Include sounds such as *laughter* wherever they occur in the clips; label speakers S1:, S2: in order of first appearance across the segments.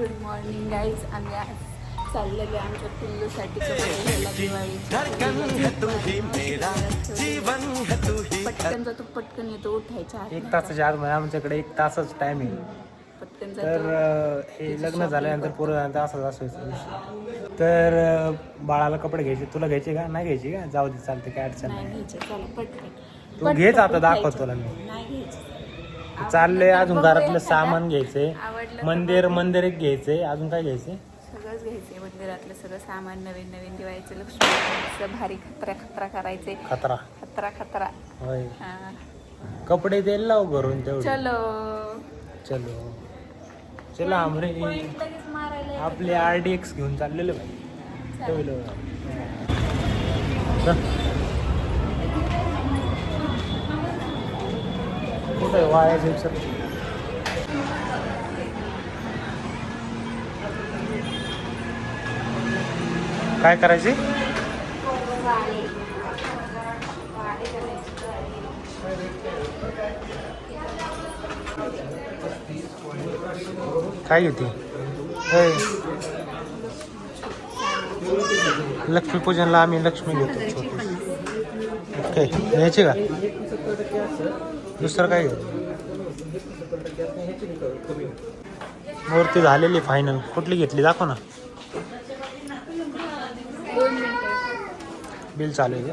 S1: Good morning guys. आम्ही आज चाललेलो आमच्या पिल्लूसाठी. पटकन जातो पटकन येतो उठायच्या आत
S2: एक तासाच्या आत म्हणजे आमच्याकडे एक तासच टाइम आहे?
S1: पटकन
S2: तर हे लग्न झाल्यानंतर पूर्ण असंच असायचं. तर बाळाला कपडे घ्यायचे. तुला घ्यायचे का? नाही घ्यायचे का? जाऊ दे चालते काय अडचण
S1: नाही
S2: नाही.
S1: घ्यायचे चला पटकन.
S2: तू घेच आता
S1: उठायचं.
S2: दाखवतो तुला मी.
S1: नाही घ्यायचे.
S2: चालले
S1: आवडलं तर
S2: अजून घरातलं. सामान घ्यायचंय.
S1: आवडलं
S2: मंदिर. मंदिर एक घ्यायचंय. अजून काय घ्यायचंय?
S1: सगळंच घ्यायचंय. मंदिरातलं सगळं सामान नवीन नवीन दिवाळीचं लक्ष्मी भारी खतरा खतरा करायचे
S2: खतरा.
S1: खतरा खतरा.
S2: होय.
S1: हा.
S2: कपडे द्यायला लाव घरून तेवढे.
S1: चलो.
S2: चलो. चलो आमरे.
S1: Point लगेच मारायला येतं.
S2: आपले आर डी एक्स घेऊन चाललेले भाई ठेवलं चल. कुठं आहे वाया सर काय करायचे? काय घेते? होय. लक्ष्मीपूजनला आम्ही लक्ष्मी घेतो. छोटी. ओके. घ्यायची का? दुसरं काय? मूर्ती झालेली फायनल कुठली घेतली? दाखव ना. बिल चालू आहे?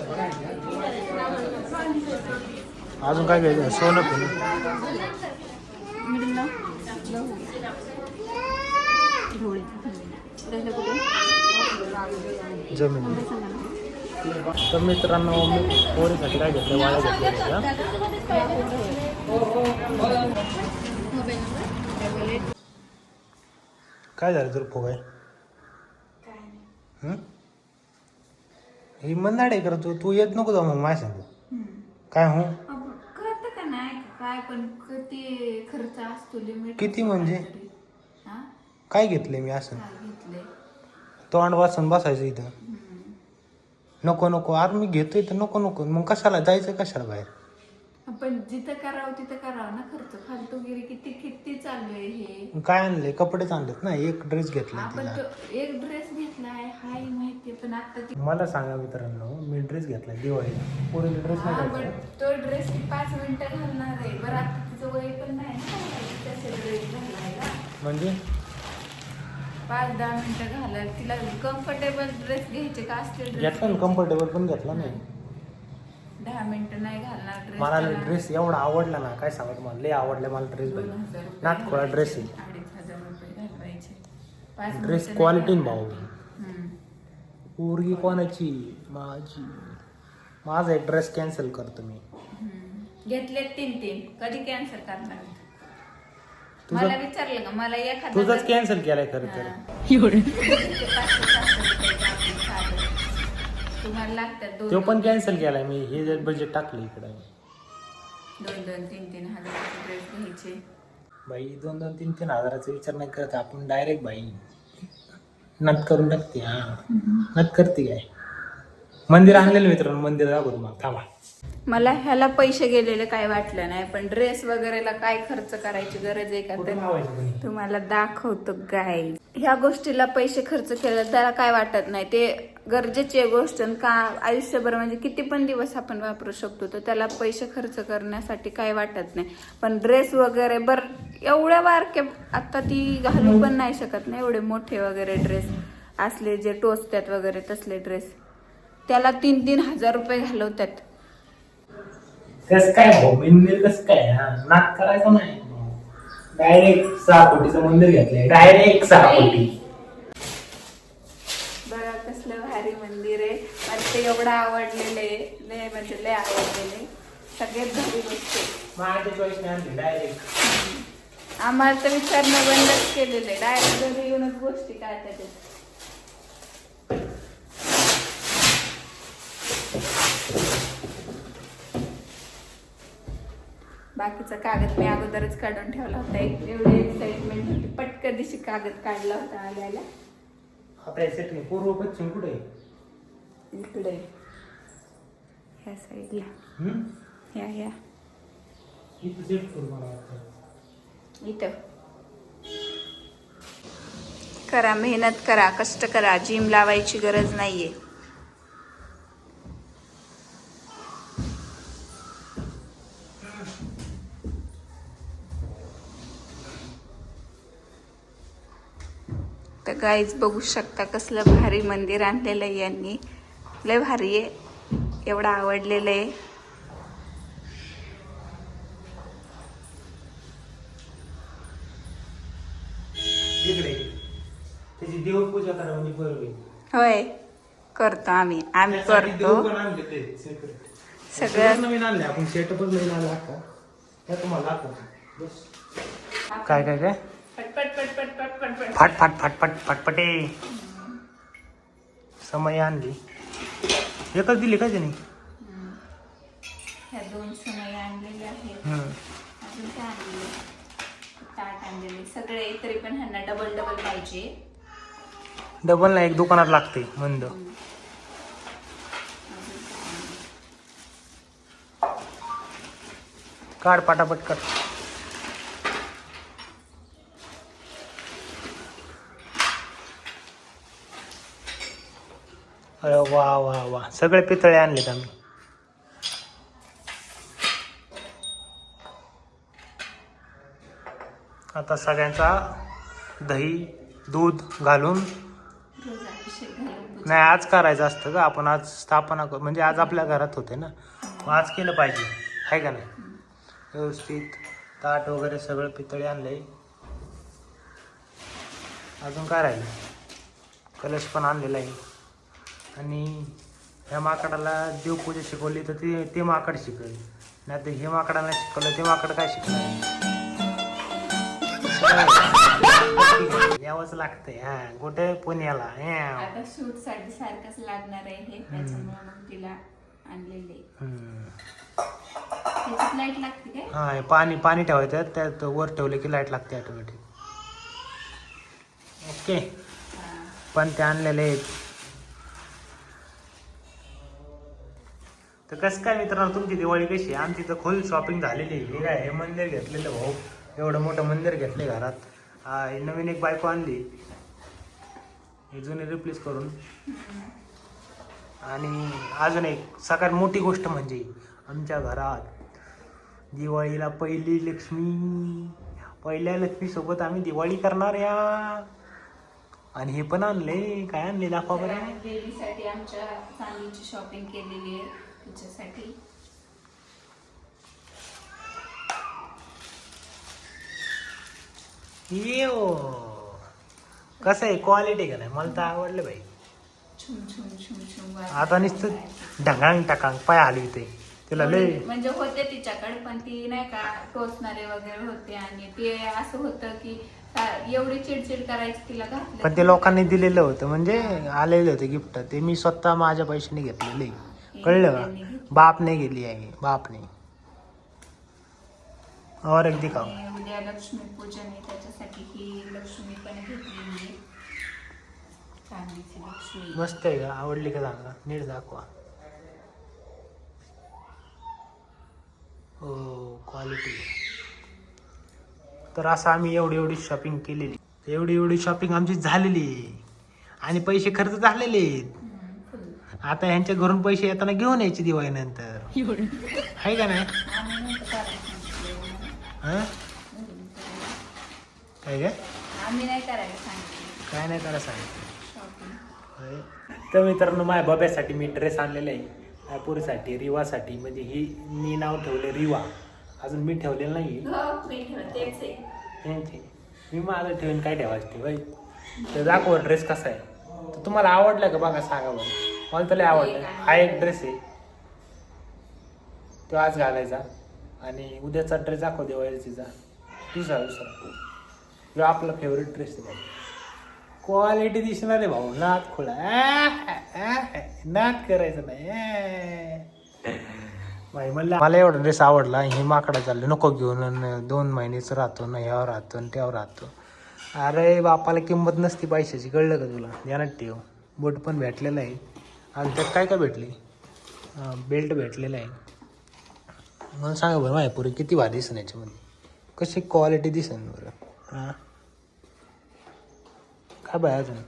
S2: अजून काय घ्यायचं? सोनं
S1: कुठे
S2: जमीन. तर मित्रांनो मी पोरीसाठी काय घेतलं वाळा घेतलं का काय झालं फुगाय?
S1: काय नाही.
S2: हं? मंदाड आहे करतो तू येत नको जाऊ मग माझ्या सांगू. काय हो?
S1: काय पण किती खर्च असतो लिमिट
S2: किती म्हणजे? काय घेतले मी असं?
S1: घेतलंय?
S2: तोंड वाचून बसायचं इथं. नको नको अरे मी घेतोय तर नको नको. मग कशाला? जायचं कशाला बाहेर?
S1: आपण जिथं करावं तिथं करावं ना खर्च. फालतूगिरी किती किती चालू आहे हे?
S2: काय आणले कपडेच आणलेत ना? एक ड्रेस घेतला
S1: आपण
S2: तिला.
S1: तो एक ड्रेस घेतलाय हाय माहितीये पण आता ती
S2: मला सांगा मित्रांनो मी ड्रेस घेतला दिवाळीला पुढे ड्रेस
S1: हा,
S2: नाही
S1: पण
S2: घ्यायचा
S1: तो ड्रेस ती पाच मिनिटं घालणार आहे. बरं आता तिचं वय पण नाही ना त्याचे ड्रेस घालायला
S2: म्हणजे?
S1: पाच दहा मिनिटं घालायला तिला कम्फर्टेबल ड्रेस घ्यायचे का असले ड्रेस
S2: घेतला ना कम्फर्टेबल पण घेतला नाही
S1: दहा मिनिटं नाही घालणार ड्रेस
S2: मला ड्रेस एवढा आवडला ना काय सांगत मला लय आवडले मला ड्रेस
S1: दोन हजार रुपये
S2: ड्रेस आहे.
S1: अडीच हजार रुपये घालवायचे. पाच
S2: Dress
S1: मिनिटं नाही
S2: quality ना भाऊ.
S1: घालणार. हम्म.
S2: पोरगी कोणाची? माझी. माझा एक ड्रेस कॅन्सल करतो मी.
S1: हम्म. घेतले तीन तीन कधी कॅन्सल करणार?
S2: तुझं-
S1: मला विचारलं का? मला एखादा
S2: तुझाच कॅन्सल केलाय खरं तर.
S1: तुम्हाला लागतात दोन
S2: तो पण कॅन्सल केलाय. मी हे जर बजेट टाकलं इकडे.
S1: दोन दोन तीन तीन हजाराचे ड्रेस घ्यायचे.
S2: बाई दोन दोन तीन तीन हजाराचा विचार नाही करत आपण. डायरेक्ट बाई. नत करून टाकते हा. नत करते काय? मंदिर आणलेलं मित्रांनो मंदिर दाखव तुम्हाला. थांबा.
S1: मला ह्याला पैसे गेलेले काय वाटलं नाही पण ड्रेस वगैरेला काय खर्च करायची गरज आहे का तर तुम्हाला दाखवतो गाय ह्या गोष्टीला पैसे खर्च केले त्याला काय वाटत नाही. ते गरजेची गोष्ट का आयुष्यभर म्हणजे किती पण दिवस आपण वापरू शकतो तर त्याला पैसे खर्च करण्यासाठी काय वाटत नाही. पण ड्रेस वगैरे बर एवढ्या बारके आता ती घालू पण नाही शकत ना एवढे मोठे वगैरे ड्रेस असले जे टोचतात वगैरे तसले ड्रेस त्याला तीन तीन हजार रुपये घालवतात.
S2: कस काय भाऊ? मंदिर कस काय? हा नाक करायचं नाही. डायरेक्ट सहा कोटीचं मंदिर घेतलंय. डायरेक्ट सहा कोटी
S1: बघा कसलं भारी मंदिर आहे. मला ते एवढं आवडलेलं आहे. लय म्हणजे लय आवडलेले सगळ्यात भारी गोष्ट आहे.
S2: माझ्या चॉईस नाही आणली डायरेक्ट
S1: आम्हाला तर विचारणं बंदच केलेलं आहे. डायरेक्ट घरी येऊनच गोष्टी काय त्याच्यात बाकीचा कागद मी अगोदरच काढून ठेवला होता. एक एवढी एक्साइटमेंट होती. पटकन दिवशी कागद काढला होता आल्याला.
S2: पूर्व पश्चिम कुठे?
S1: इकडे. ह्या साईडला? ह्या ह्या.
S2: इथं सेट करू मला वाटतं.
S1: इथं. करा मेहनत करा कष्ट करा. जिम लावायची गरज नाहीये. गाईज बघू शकता कसलं भारी मंदिर आणलेलं आहे यांनी. लय भारी आहे. एवढं आवडलेलं आहे.
S2: तिकडे त्याची देवपूजा करा बरोबर
S1: होय करतो आम्ही. आम्ही करतो.
S2: सगळं नवीन आणले. आपण सेटअपच नवीन आणला का त्या तुम्हाला दाखवतो. बस. काय काय काय? फाट फाट फाट फाट फाटपटे. समय आणली. एकच दिली का त्याने
S1: ह्या दोन समय आणलेले आहेत. सगळे तरी पण ह्यांना डबल डबल पाहिजे.
S2: डबल ना एक दुकानात लागते मंद? काढ पाटापट काढ अरे वा वा वा. सगळे पितळे आणलेत आम्ही. आता सगळ्यांचा दही दूध घालून नाही आज करायचं असतं का आपण आज स्थापना कर म्हणजे आज आपल्या घरात होते ना. मग आज केलं पाहिजे. आहे का नाही? व्यवस्थित. ताट वगैरे सगळं पितळी आणले. अजून काय राहिलं? कलश पण आणलेला आहे. आणि ह्या माकडाला देवपूजा शिकवली तर ते ते माकड शिकल नाही तर हे माकडाला शिकवलं ते माकड काय शिकलं यावंच लागतंय हा. कुठे पुण्याला हा.
S1: शूटसाठी सारखंच लागणार आहे हे त्याच्यामुळे मग तिला आणलेले
S2: हम्म.
S1: त्याच्यात लाइट लागते काय?
S2: हा पाणी पाणी ठेवायचं त्यात वर ठेवले की लाइट लागते ऑटोमॅटिक ओके. पण ते आणलेले आहेत तर कसं काय मित्रांनो तुमची दिवाळी कशी आहे? आमची तर खोल शॉपिंग झालेली आहे. काय हे मंदिर घेतलेलं भाऊ. एवढं मोठं मंदिर घेतले घरात. नवीन एक बायको आणली. हे जुने रिप्लेस करून. आणि अजून एक सगळ्यात मोठी गोष्ट म्हणजे आमच्या घरात दिवाळीला पहिली लक्ष्मी. पहिल्या लक्ष्मीसोबत आम्ही दिवाळी करणार या. आणि हे पण आणले काय आणले दाखवा बरं.
S1: बेबीसाठी आमच्या चांदीची शॉपिंग केलेली आहे. तिच्यासाठी
S2: यो कसं आहे? क्वालिटी का नाही? मला तर आवडलं बाई.
S1: छुम छुम छुम छुम वाजत
S2: आता नुसतं ढगांग टाकांग पाय आली होते. तिला लय
S1: म्हणजे होते तिच्याकडे पण ती नाही का टोचणारे वगैरे होते आणि ते असं होतं की एवढी चिडचिड करायची तिला घातलं
S2: पण ते लोकांनी दिलेलं होतं. म्हणजे आलेलं होतं गिफ्ट. ते मी स्वतः माझ्या पैशाने घेतलेले. कळलं का?
S1: घेतलं.
S2: बापने गेली आहे बापने और एक दिखाव
S1: आणि उद्या लक्ष्मी पूजन आहे त्याच्यासाठी ही लक्ष्मी पण घेतलेली आहे चांदीची लक्ष्मी.
S2: मस्त आहे का? आवडली का सांगा नीट दाखवा. हो क्वालिटी तर असं आम्ही एवढी एवढी शॉपिंग केलेली. एवढी एवढी शॉपिंग आमची झालेली. आणि पैसे खर्च झालेले. आहेत. आता ह्यांच्या घरून पैसे येताना घेऊन यायचे दिवाळी नंतर आहे का नाही?
S1: सांगितलं.
S2: हा? काय काय
S1: आम्ही नाही करायला सांगितलं.
S2: काय नाही करा सांग
S1: शॉपिंग.
S2: तर मित्रांनो माझ्या बाब्यासाठी मी ड्रेस आणलेला आहे. पुरीसाठी रिवासाठी. म्हणजे ही मी नाव ठेवले रिवा. अजून मी ठेवलेलं नाही
S1: हो मी
S2: माझं ठेवून काय ठेवायचं ते बाई तर दाखव ड्रेस कसा आहे. तर तुम्हाला आवडला का बघा सांगा बरं. मला तर लय आवडलं. हा एक ड्रेस आहे. तो आज घालायचा. आणि उद्याचा ड्रेस दाखव दिवाळीचा. दुसरा दुसरा. जो आपला फेवरेट ड्रेस आहे भाऊ क्वालिटी दिसणार आहे भाऊ. नात खोला नात करायचं नाही. भाई म्हणलं मला एवढा ड्रेस आवडला. हे माकडा चाललं. नको घेऊन. दोन महिनेच राहतो ना. ह्यावर राहतो आणि त्यावर राहतो. अरे बापाला किंमत नसती पैशाची. कळलं का तुला? ध्यानात ठेव. बोट पण भेटलेलं आहे. आणि त्यात काय काय भेटली? बेल्ट भेटलेला आहे. म्हणून सांगा बरं माझ्या पुढे किती भारी दिसेल याच्यामध्ये? कशी क्वालिटी दिसन बरं? हां? काय बाय अजून?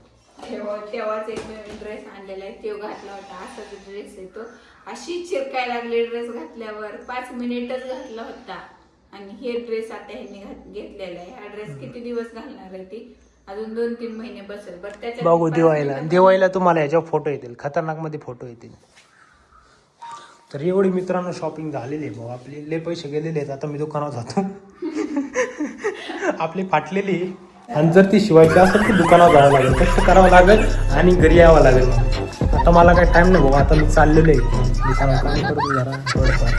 S1: तेव्हा तेव्हाच एक ड्रेस आणलेला आहे. तो घातला होता. असाच ड्रेस आहे तो. अशी चिरकाय लागली ड्रेस घातल्यावर. पाच मिनिटच घातला होता. आणि हे ड्रेस आता ह्यांनी घात- घेतलेला आहे. हा ड्रेस किती दिवस घालणार आहे ती? अजून दोन तीन महिने बसेल.
S2: बघू दिवाळीला. दिवाळीला तुम्हाला ह्याच्यावर फोटो येतील. खतरनाकमध्ये फोटो येतील. तर एवढी मित्रांनो शॉपिंग झालेली आहे भाऊ. आपले लय पैसे गेलेले आहेत. आता मी दुकानात जातो. *laughs* आपली फाटलेली. आणि जर ती शिवायची असेल तर दुकानात जावं लागेल. कष्ट करावं लागेल आणि घरी यावं लागेल. आता मला काही टाइम नाही भाऊ. आता मी चाललेलो आहे. जरा थोडंफार.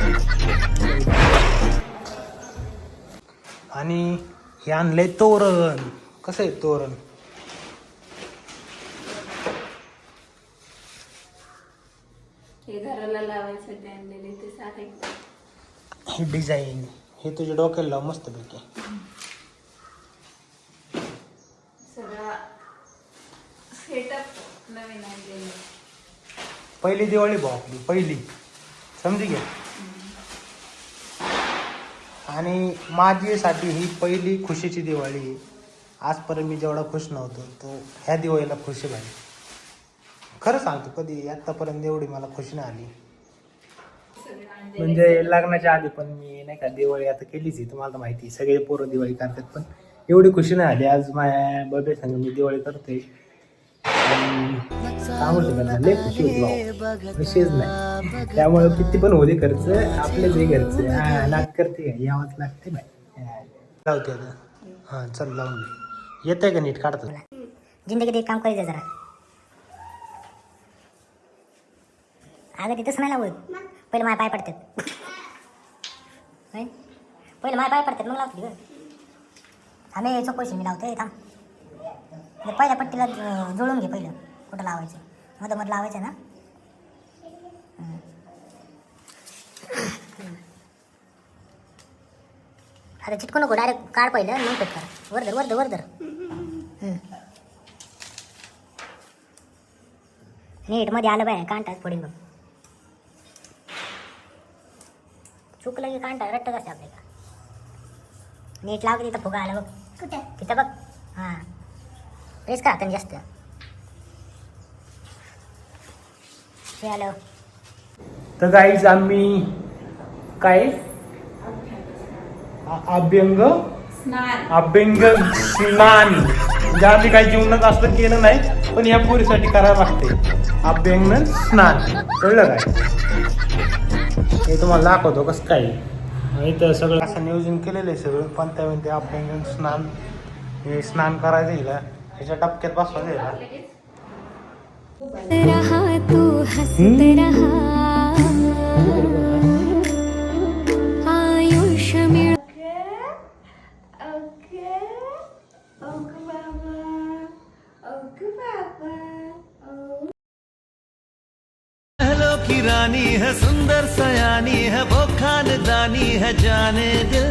S2: आणि हे आणलंय तोरण. कसं आहे तोरण?
S1: हे घराला लावायसाठी आणलेले ते साधे
S2: हे डिझाईन हे तुझ्या डोक्याला लाव मस्त पैकी
S1: सगळा सेटअप नवीन आणलेला.
S2: पहिली दिवाळी भाऊ आपली पहिली. समजी घ्या आणि माझीसाठी ही पहिली खुशीची दिवाळी आहे. आजपर्यंत मी जेवढा खुश नव्हतो तो ह्या दिवाळीला खुशी झाली खरं सांगतो कधी आत्तापर्यंत एवढी मला खुशी नाही आली. म्हणजे लग्नाच्या आधी पण मी नाही का दिवाळी आता केलीच आहे तुम्हाला माहिती आहे सगळे पोरं दिवाळी करतात पण एवढी खुशी नाही आली. आज माझ्या बर्थडे संग मी दिवाळी करते आणि सांगू शकत लय खुशी होती विशेष नाही. त्यामुळे किती पण होते खर्च आपले जे घरचे हा नाक करते यावंच लागते बाय लावते आता. हां चल लावून दे येतंय का नीट? काढतो.
S3: जिंदगीत एक काम करायचं जरा. अगं तिथंच नाही लावत पहिले माय पाय पडतात. पहिले माय पाय पडतात मग लावते ग. आम्ही चौकशी मी लावते थांब. पहिल्या पट्टीला जुळून घे पहिलं. कुठं लावायचं? मध मध लावायचं ना? अरे आता चिटकू नको डायरेक्ट काढ पहिलं मग कट कर वरदर वरदर वरदर नीटमध्ये आलं बाय कांटाच पडेल बघ. चुकलं की कांटा रट्टच असते आपल्याला. नीट लावते तिथं फुगा आला बघ. कुठे? तिथं बघ. हां. प्रेस का हाताने जास्त. आलं.
S2: तर गाईज आम्ही काय? अभ्यंग?
S1: स्नान.
S2: अभ्यंग स्नान म्हणजे आम्ही काही जीवनात असं केलं नाही पण या पोरीसाठी करायला लागते. अभ्यंगन स्नान. कळलं काय? हे तुम्हाला दाखवतो कसं काय. इथं सगळं असं नियोजन केलेलं आहे सगळं. पण त्यामध्ये अभ्यंगन स्नान. हे स्नान करायचं हिला. ह्याच्या टपक्यात बसवायचं हिला.
S4: रहा तू हंसते रहा.
S5: की रानी है सुंदर सयानी है वो खानदानी है जाने दिल।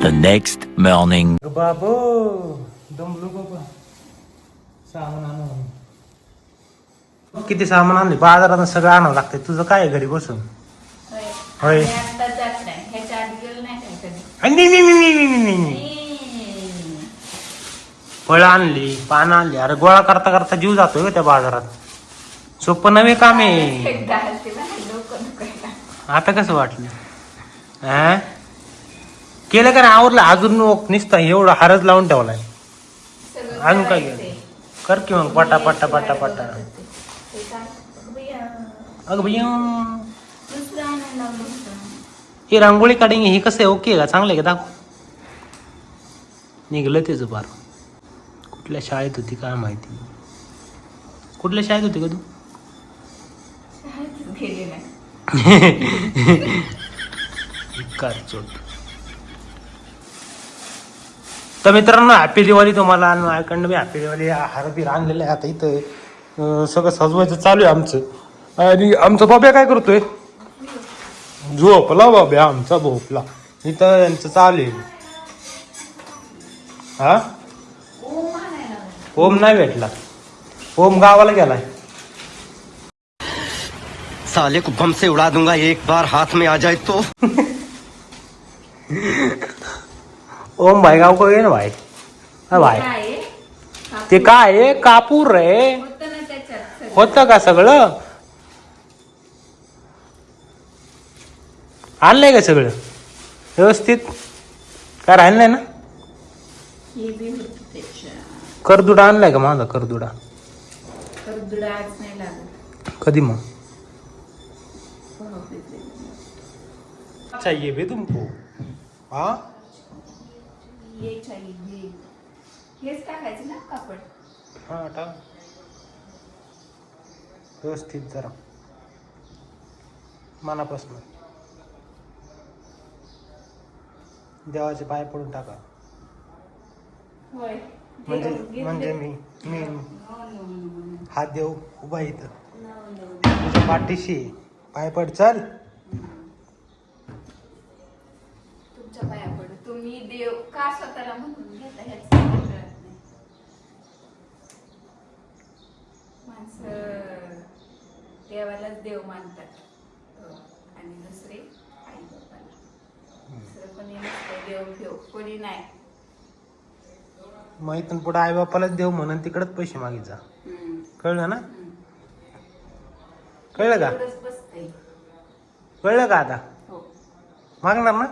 S6: The next morning.
S2: बाबो दमलो बाबा सामान आणून किती सामान आणले बाजारात सगळं आणावं लागतंय तुझं काय आहे घरी बसून?
S1: होय.
S2: होय.
S1: आणि आता जात नाही. ह्याच्या आधी गेलं नाही काय कधी
S2: आणि नी- नी- नी- नी- नी- नी- नी- नी. फळं आणली पानं आणली. अरे गोळा करता करता जीव जातोय का त्या बाजारात. सोपं नवे काम आहे आता कसं वाटलं? हा केलं का नाही आवरलं? अजून नुसतं एवढं हारच लावून ठेवलाय. अजून काय केलं? कर की मग पटा पटा पटा पटा. अगं भैया ही रांगोळी काढेंगे हे कसं आहे? ओके का? चांगलं आहे का? दाखव. निघलं त्याचं बार कुठल्या शाळेत होती काय माहिती? कुठल्या शाळेत होती का तू? तर मित्रांनो हॅपी दिवाळी तुम्हाला आणि माझ्याकडनं बी हॅपी दिवाळी हार बी आणलेलं आहे आता इथं. सगळं सजवायचं चालू आहे आमचं. आणि आमचा बाब्या काय करतोय? झोपला बाब्या आमचा भोपला. इथं यांचं चालू आहे. हा? ओम नाही भेटला. ओम गावाला गेलाय.
S7: साले को बम से उड़ा दूंगा एक बार हाथ में आ जाए तो।
S2: ओम भाई गाव को ना भाई. हा भाई? ते काय आहे? कापूर रे.
S1: होतं.
S2: होतं का सगळं? आणलंय का सगळं? व्यवस्थित. काय राहिलं नाही ना
S1: हे बी होतं त्याच्यात.
S2: करदुडा आणलाय का माझा करदुडा?
S1: करदुडा आज नाही लागत.
S2: कधी मग. चाहिए बे तुमको. हा?
S1: ये चाहिए हेच टाकायचं ना कापड.
S2: हा टाक. व्यवस्थित जरा. मनापासून. देवाचे पाय पडून टाका.
S1: होय.
S2: म्हणजे. म्हणजे मी मी
S1: no, no, no.
S2: हा देव उभा इथं. तुझ्या पाठीशी. पाय पड चल
S1: तुमच्या पाया पडू तुम्ही देव का स्वतःला म्हणून घेता ह्याच मला कळत नाही माणसं देवालाच देव मानतात हो. आणि दुसरे आई बापाला दुसरं कोणी नसतं देव देव कोणी नाही
S2: मग इथून पुढे आई बापालाच देव म्हणून तिकडच पैसे मागित जा.
S1: हम्म.
S2: कळलं ना? कळलं का? कळलं का आता?
S1: हो.
S2: मागणार ना?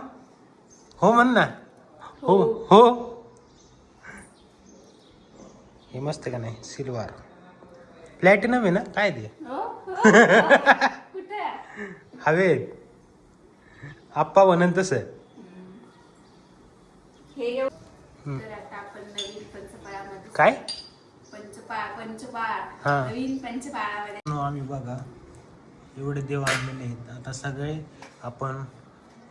S2: हो म्हण ना. हो हो. हे. मस्त का नाही? सिल्वर. प्लॅटिनम आहे ना? काय ते?
S1: हो. हो, हो.
S2: हवेत. आप्पा म्हणन तसं.
S1: हे तर आता आपण नवीन पंचपाळामध्ये
S2: काय?
S1: पंचपाळ पंचपाळ.
S2: हा.
S1: नवीन पंचपाळामध्ये.
S2: नो आम्ही बघा एवढे देव आणलेले आहेत. आता सगळे आपण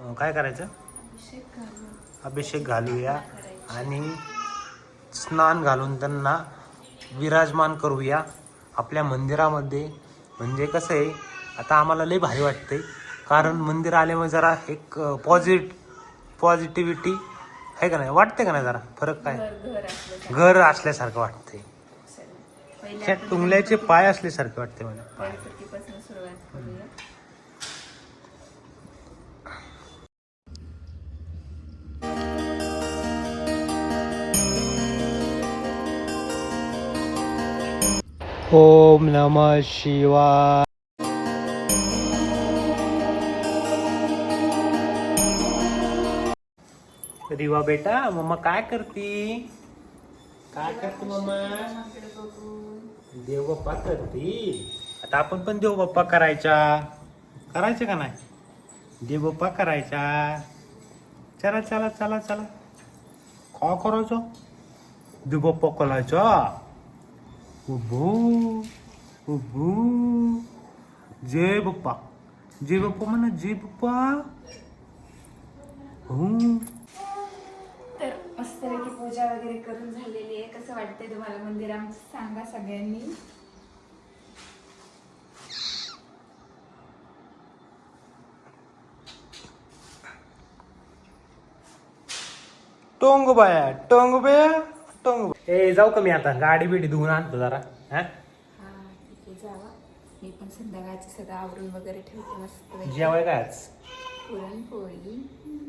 S2: अं, काय करायचं?
S1: अभिषेक घालून.
S2: अभिषेक घालूया आणि स्नान घालून त्यांना विराजमान करूया आपल्या मंदिरामध्ये. म्हणजे कसं आहे आता आम्हाला लई भारी वाटते कारण मंदिर आल्यामुळे जरा एक पॉझिट पॉझिटिव्हिटी आहे का नाही? वाटते का नाही जरा? फरक काय?
S1: घर घर असलं
S2: घर असल्यासारखं वाटते टुंगल्याचे पाय असल्यासारखे वाटते मला.
S1: गणपतीपासून सुरुवात करूया.
S2: ओम नम शिवाय. रिवा बेटा मम्मा काय करती? काय करते मम्मा? देवबाप्पा करती. आता आपण पण देवबाप्पा करायचा. करायचं का नाही? देवबाप्पा करायचा. चला चला चला चला. खा करायचो. देव बाप्पा करायचा. उभू उभू. जय बाप्पा जय बाप्पा म्हणा जय बाप्पा हो.
S1: मस्तपैकी पूजा वगैरे करून झालेली आहे. कसं वाटतंय तुम्हाला मंदिर? आमचं सांगा सगळ्यांनी.
S2: टोंग बाया टोंग बाया टोंग ए जाऊ का मी आता? गाडी बिडी धुवून आणतो जरा. हा?
S1: हा ठीक आहे जावा. मी पण संध्याकाळचं सगळं आवरून वगैरे ठेवते मस्त
S2: जेवाय काय आज?
S1: पुरणपोळी.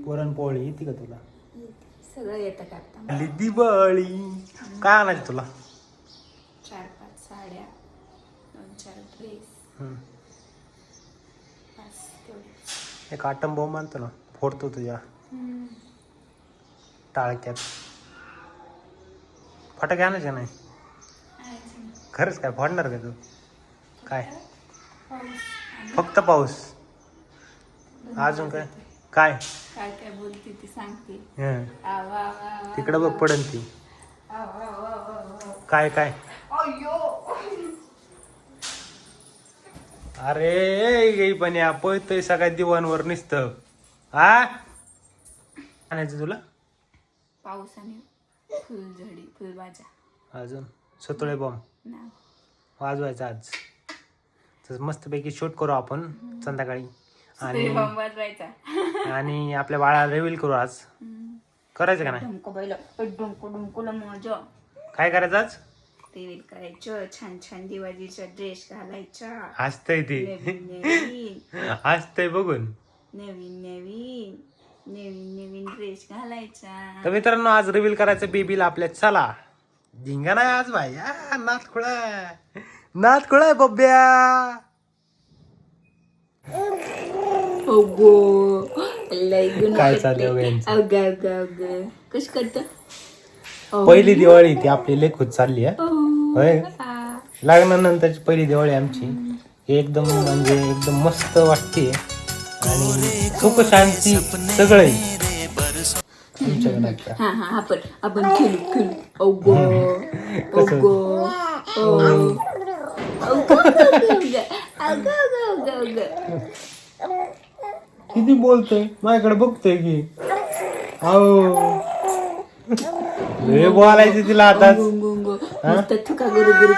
S2: पुरणपोळी येते का तुला?
S1: सगळं येतं करता
S2: आली दिवाळी. काय आणायचं तुला?
S1: चार पाच साड्या दोन चार ड्रेस
S2: हम्म.
S1: बस तेवढे
S2: एक आटम बॉम्ब आणतो ना फोडतो तुझ्या. टाळक्यात. फटाके आणायचे नाही? खरंच काय फोडणार का तू? काय? फक्त पाऊस. अजून काय? काय?
S1: काय काय बोलते ती सांगते.
S2: हं.
S1: आवा आवा आवा
S2: तिकडं बघ पडन ती.
S1: आवा आवा आवा आवा.
S2: काय काय?
S1: अय्यो.
S2: अरे गेई पण या पळतय सगळ्या दिवाणवर निसत. हा आणायचं तुला?
S1: पावसाने फुलझडी
S2: अजून? सतोळे बॉम्ब
S1: ना
S2: वाजवायचं आज. तर मस्तपैकी शूट करू आपण संध्याकाळी. आणि आणि आपल्या बाळाला रिव्हील करू आज. करायचं का नाही?
S1: डुमको बैल डुमको डुमकोला मजा.
S2: काय करायचं आज?
S1: रिवील करायचं. छान छान दिवाळीचा ड्रेस घालायचा.
S2: हसतय ते. हसतय बघून.
S1: नवीन नवीन. नवीन नवीन ड्रेस घालायचा.
S2: तर मित्रांनो आज रिव्हील करायचं बेबीला आपल्या. चला. धिंगा नाही आज भाई. नाथ खुळा नाथ खुळा बब्या
S1: अगो लय गुण
S2: काय हो यांचं?
S1: अगं अगं अगं. कशी करत?
S2: पहिली दिवाळी ती आपली लेखूत चालली आहे होय? लग्नानंतरची पहिली दिवाळी आमची ही एकदम म्हणजे एकदम मस्त वाटते. आणि सुख शांती सगळं. आहे. आता.
S1: हा हा आपण आपण खेळू खेळू. अगो अगो अगो अगं अगं अगं.
S2: किती बोलतोय? माझ्याकडे बघतोय की. अहो लय बोलायचं तिला आता.
S1: गुंग गुंग मस्त थुका गुरु गुरु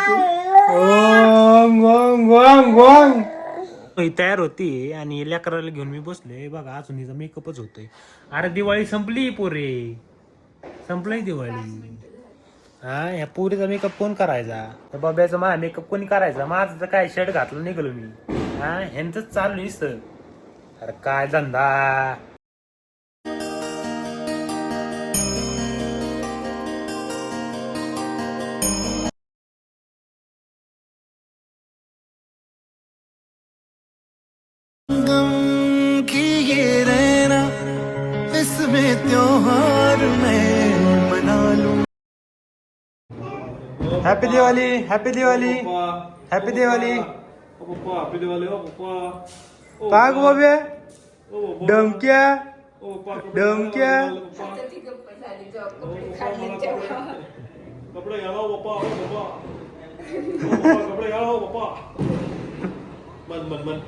S2: ही तयार होती आणि लेकराला घेऊन मी बसलोय. बघा अजून हिचा मेकअपच होतोय. अरे दिवाळी संपली पोरे. संपलंय दिवाळी. हा या पोरीचा मेकअप कोण करायचा? त्या बाब्याचा माझा मेकअप कोणी करायचा? माझं तर काय शर्ट घातलं निघालो मी. हा ह्यांच चालू नुसतं अरे काय धंदा
S5: गम की ये रहना इसमें त्योहार मैं मना लूं।
S2: Happy Diwali happy Diwali happy Diwali पाग बाबे डमक्या डमक्या
S8: कपडे घाला हो पप्पा हो पप्पा हो पप्पा। कपडे घाला हो पप्पा मन मन मन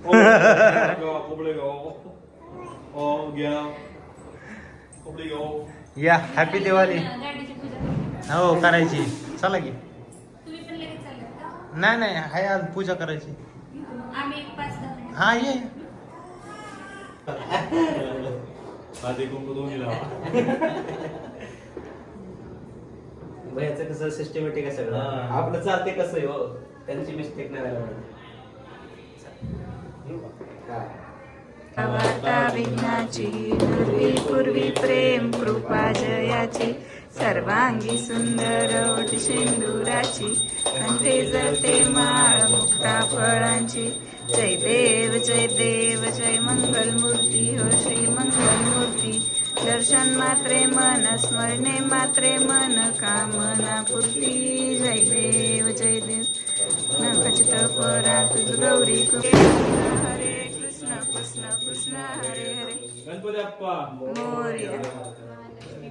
S8: ओ, घ्या, कपडे घ्या ओ घ्या कपडे घ्या
S2: या हॅपी दिवाळी हो करायची चला की नाही नाही हाय आज पूजा करायची हा ये.
S8: कुंकू दोन्ही लावा.
S9: भयाचं कसं सिस्टमॅटिक आहे सगळं. आपलं चालते कसं आहे हो? त्यांची मिस्टेक नाही राहिला.
S1: वार्ता विघ्नाची पूर्वी पूर्वी प्रेम कृपा जयाची. सर्वांगी सुंदर ओट सिंदुराची कंठे जळते माळ मुक्ता फळांची. जय देव जय देव जय मंगल मूर्ती हो श्री मंगल मूर्ती दर्शन मात्रे मन स्मरणे मात्रे मन कामना पूर्ती. जय देव जय देव. नखचित परा तुझ गौरी कृष्ण हरे कृष्ण कृष्ण कृष्ण हरे हरे.
S8: गणपती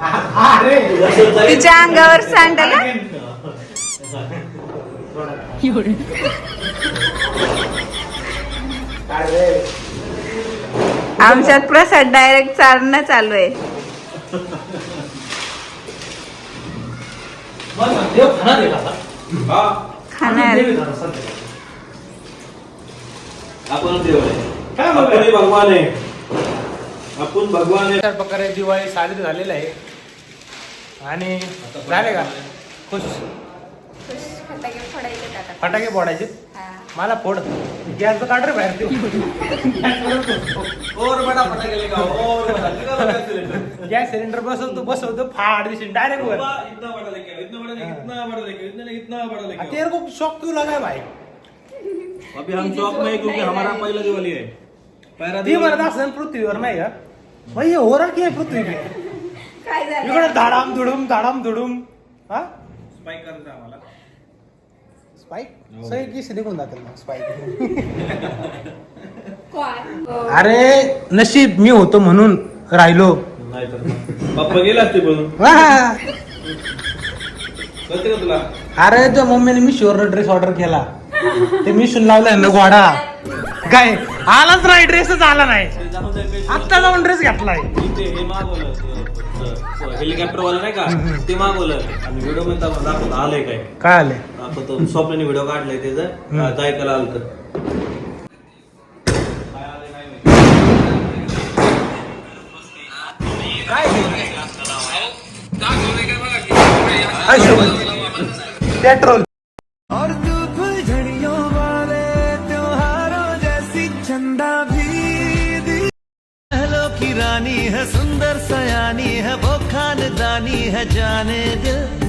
S2: हा.
S1: तिच्या अंगावर सांडला आमच्यात प्रसाद डायरेक्ट चालणं चालू आहे.
S9: खाणार आपण देव आहे.
S2: काय
S8: आपण? ही भगवान आहे. आपण भगवान आहे.
S2: अशा प्रकारे दिवाळी साजरी झालेली आहे. आणि झाले का? खुश?
S1: फटाके फोडायचे आता.
S2: फटाके फोडायचे? मला फोड. गॅस काढ रे बाहेर
S9: और बडा फटाके लेगा और बडा. लेगा लगा सिलेंडर?
S2: गॅस सिलेंडर बसवतो बसवतो फाड दिसेल डायरेक्ट वर.
S8: इतना बड़ा लेके आओ, इतना बड़ा लेके इतना बड़ा लेके इतना नहीं, इतना बड़ा लेके आओ।
S2: तेरे को शौक क्यों लगा भाई?
S8: अभी हम शॉप में हैं क्योंकि हमारा पहला दिवाली है। पहला
S2: ती म्हणत असेल पृथ्वीवर नाही का भाई होरर की आहे पृथ्वी पे?
S1: काय झालं?
S2: इकडे धाडाम धुडूम धाडाम धुडूम। हा?
S8: स्पाइक करायचं आम्हाला.
S2: स्पाईक सही किस निघून जातील मग स्पाईक
S1: काय?
S2: अरे नशीब मी होतो म्हणून राहिलो.
S8: नाही तर पप्पा गेला असते पण.
S2: वाह!
S8: कळते का तुला?
S2: अरे त्या मम्मीने मिशोवर ड्रेस ऑर्डर केला. ते मिशून लावलाय ना घोडा. काय आलाच नाही ड्रेसच आला नाही. आत्ता जाऊन ड्रेस घेतलाय.
S8: इथे हे मागवलं हेलिकॉप्टर वाला नाही का? ते मागवलं. आणि व्हिडिओमध्ये दाखव- दाखवत आलंय काय?
S2: काय आले
S8: दाखवतो स्वप्नाने व्हिडिओ काढलाय त्याचं. काय ऐकायला आलं तर
S2: पेट्रोल.
S5: की रानी है सुंदर सयानी है वो खानदानी है जाने दिल।